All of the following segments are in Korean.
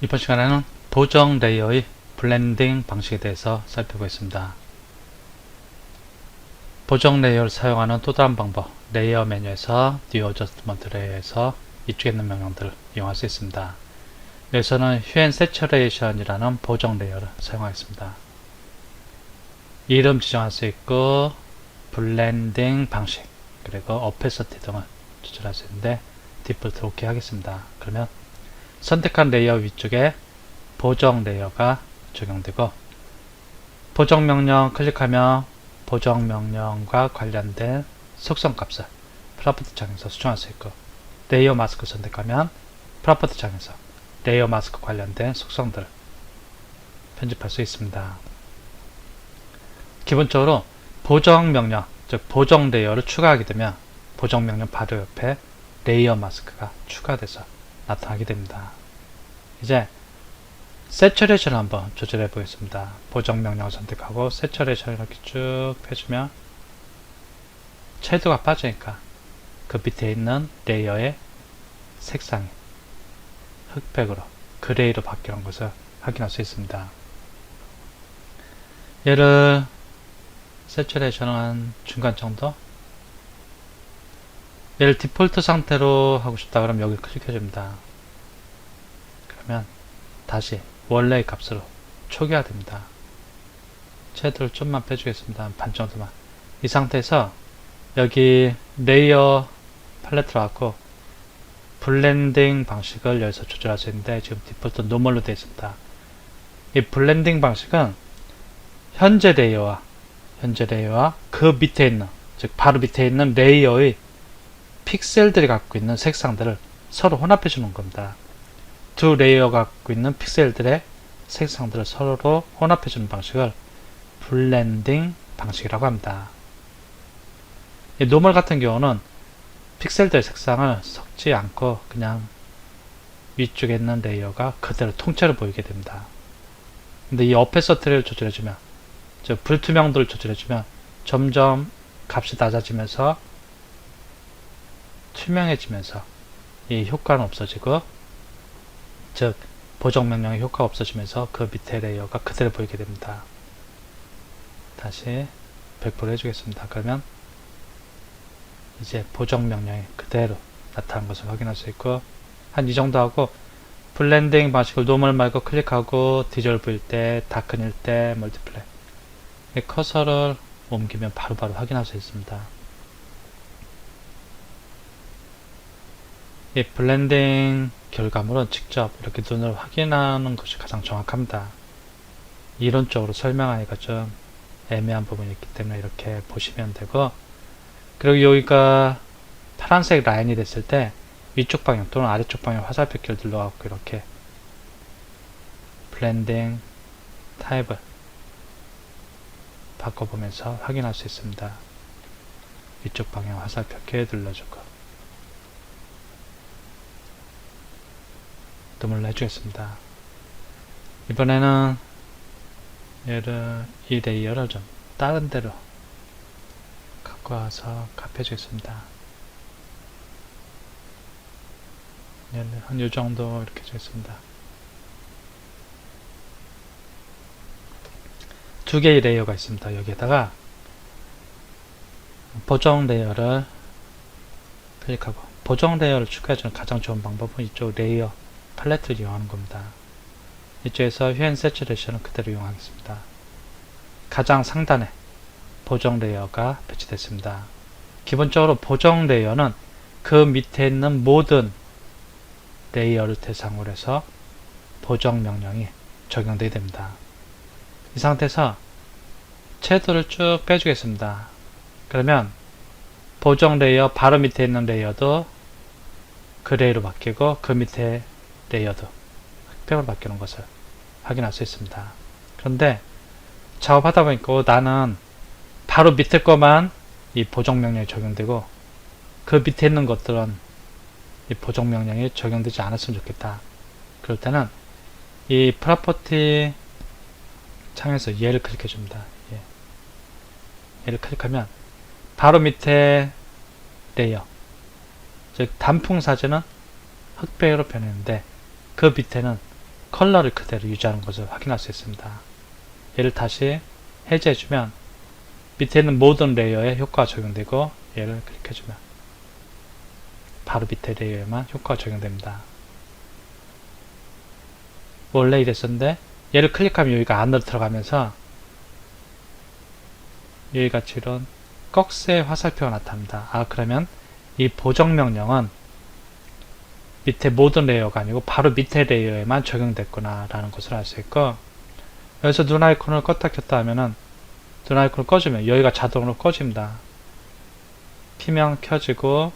이번 시간에는 보정 레이어의 블렌딩 방식에 대해서 살펴보겠습니다. 보정 레이어를 사용하는 또 다른 방법, 레이어 메뉴에서 New Adjustment 레이어에서 이쪽에 있는 명령들을 이용할 수 있습니다. 여기서는 Hue Saturation이라는 보정 레이어를 사용하겠습니다. 이름 지정할 수 있고 블렌딩 방식 그리고 오페서티 등을 조절할 수 있는데 디폴트 OK 하겠습니다. 그러면 선택한 레이어 위쪽에 보정 레이어가 적용되고 보정 명령 클릭하면 보정 명령과 관련된 속성 값을 프로퍼티 창에서 수정할 수 있고 레이어 마스크 선택하면 프로퍼티 창에서 레이어 마스크 관련된 속성들을 편집할 수 있습니다. 기본적으로 보정 명령, 즉 보정 레이어를 추가하게 되면 보정 명령 바로 옆에 레이어 마스크가 추가돼서 나타나게 됩니다. 이제 세츄레이션 한번 조절해 보겠습니다. 보정 명령을 선택하고 세츄레이션 이렇게 쭉 펴주면 채도가 빠지니까 그 밑에 있는 레이어의 색상이 흑백으로 그레이로 바뀌는 것을 확인할 수 있습니다. 얘를 세츄레이션은 한 중간 정도 얘를 디폴트 상태로 하고 싶다 그러면 여기 클릭해 줍니다. 그러면 다시 원래의 값으로 초기화됩니다. 채도를 좀만 빼주겠습니다. 한반 정도만. 이 상태에서 여기 레이어 팔레트로 갖고 블렌딩 방식을 여기서 조절할 수 있는데 지금 디폴트 노멀로 되어 있습니다. 이 블렌딩 방식은 현재 레이어와 현재 레이어와 그 밑에 있는 즉 바로 밑에 있는 레이어의 픽셀들이 갖고 있는 색상들을 서로 혼합해 주는 겁니다. 두 레이어가 갖고 있는 픽셀들의 색상들을 서로 혼합해 주는 방식을 블렌딩 방식이라고 합니다. 이 노멀 같은 경우는 픽셀들의 색상을 섞지 않고 그냥 위쪽에 있는 레이어가 그대로 통째로 보이게 됩니다. 근데 이 어페 서트를 조절해주면 즉 불투명도를 조절해주면 점점 값이 낮아지면서 투명해지면서 이 효과는 없어지고 즉 보정 명령의 효과가 없어지면서 그 밑에 레이어가 그대로 보이게 됩니다. 다시 100% 해주겠습니다. 그러면 이제 보정 명령이 그대로 나타난 것을 확인할 수 있고 한 이 정도 하고 블렌딩 방식을 노멀 말고 클릭하고 디졸브일 때, 다큰일 때, 멀티플레이 이 커서를 옮기면 바로 바로 확인할 수 있습니다. 이 블렌딩 결과물은 직접 이렇게 눈으로 확인하는 것이 가장 정확합니다. 이론적으로 설명하기가 좀 애매한 부분이 있기 때문에 이렇게 보시면 되고 그리고 여기가 파란색 라인이 됐을 때 위쪽 방향 또는 아래쪽 방향 화살표 키를 눌러갖고 이렇게 블렌딩 타입을 바꿔보면서 확인할 수 있습니다. 위쪽 방향 화살표 키 눌러주고 뜸을 내주겠습니다. 이번에는 얘를 이 레이어를 좀 다른 데로 갖고 와서 값해주겠습니다. 얘는 한이 정도 이렇게 주겠습니다. 두 개의 레이어가 있습니다. 여기에다가 보정 레이어를 클릭하고 보정 레이어를 추가해주는 가장 좋은 방법은 이쪽 레이어 팔레트를 이용하는 겁니다. 이쪽에서 휴엔 세츄레이션을 그대로 이용하겠습니다. 가장 상단에 보정 레이어가 배치됐습니다. 기본적으로 보정 레이어는 그 밑에 있는 모든 레이어를 대상으로 해서 보정 명령이 적용되게 됩니다. 이 상태에서 채도를 쭉 빼주겠습니다. 그러면 보정 레이어 바로 밑에 있는 레이어도 그레이로 바뀌고 그 밑에 레이어도 흑백으로 바뀌는 것을 확인할 수 있습니다. 그런데 작업하다 보니까 어, 나는 바로 밑에 거만 이 보정 명령이 적용되고 그 밑에 있는 것들은 이 보정 명령이 적용되지 않았으면 좋겠다. 그럴 때는 이 프로퍼티 창에서 얘를 클릭해 줍니다. 예. 얘를 클릭하면 바로 밑에 레이어 즉 단풍 사진은 흑백으로 변했는데 그 밑에는 컬러를 그대로 유지하는 것을 확인할 수 있습니다. 얘를 다시 해제해주면 밑에 있는 모든 레이어에 효과가 적용되고 얘를 클릭해주면 바로 밑에 레이어에만 효과가 적용됩니다. 원래 이랬었는데 얘를 클릭하면 여기가 안으로 들어가면서 여기 같이 이런 꺽쇠 화살표가 나타납니다. 아 그러면 이 보정 명령은 밑에 모든 레이어가 아니고 바로 밑에 레이어에만 적용됐구나 라는 것을 알 수 있고 여기서 눈 아이콘을 껐다 켰다 하면은 눈 아이콘을 꺼주면 여기가 자동으로 꺼집니다. 피면 켜지고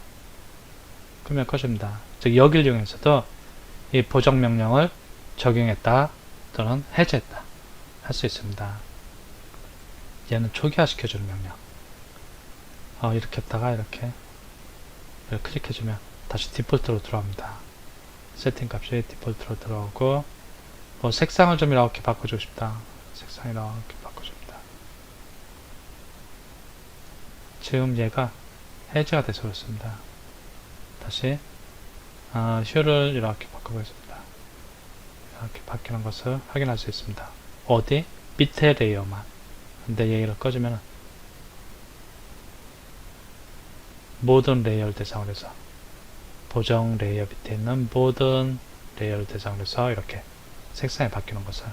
끄면 꺼집니다. 즉 여기를 이용해서도 이 보정 명령을 적용했다 또는 해제했다 할 수 있습니다. 얘는 초기화 시켜주는 명령. 어, 이렇게 했다가 이렇게 이렇게 클릭해주면 다시 디폴트로 들어옵니다. 세팅 값이 디폴트로 들어오고 뭐 색상을 좀 이렇게 바꿔주고 싶다. 색상 이렇게 바꿔줍니다. 지금 얘가 해제가 돼서 그렇습니다. 다시 아, 슈를 이렇게 바꿔보겠습니다. 이렇게 바뀌는 것을 확인할 수 있습니다. 어디? 밑에 레이어만. 근데 얘를 꺼주면 모든 레이어를 대상으로 해서 보정 레이어 밑에 있는 모든 레이어를 대상으로 해서 이렇게 색상이 바뀌는 것을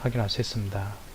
확인할 수 있습니다.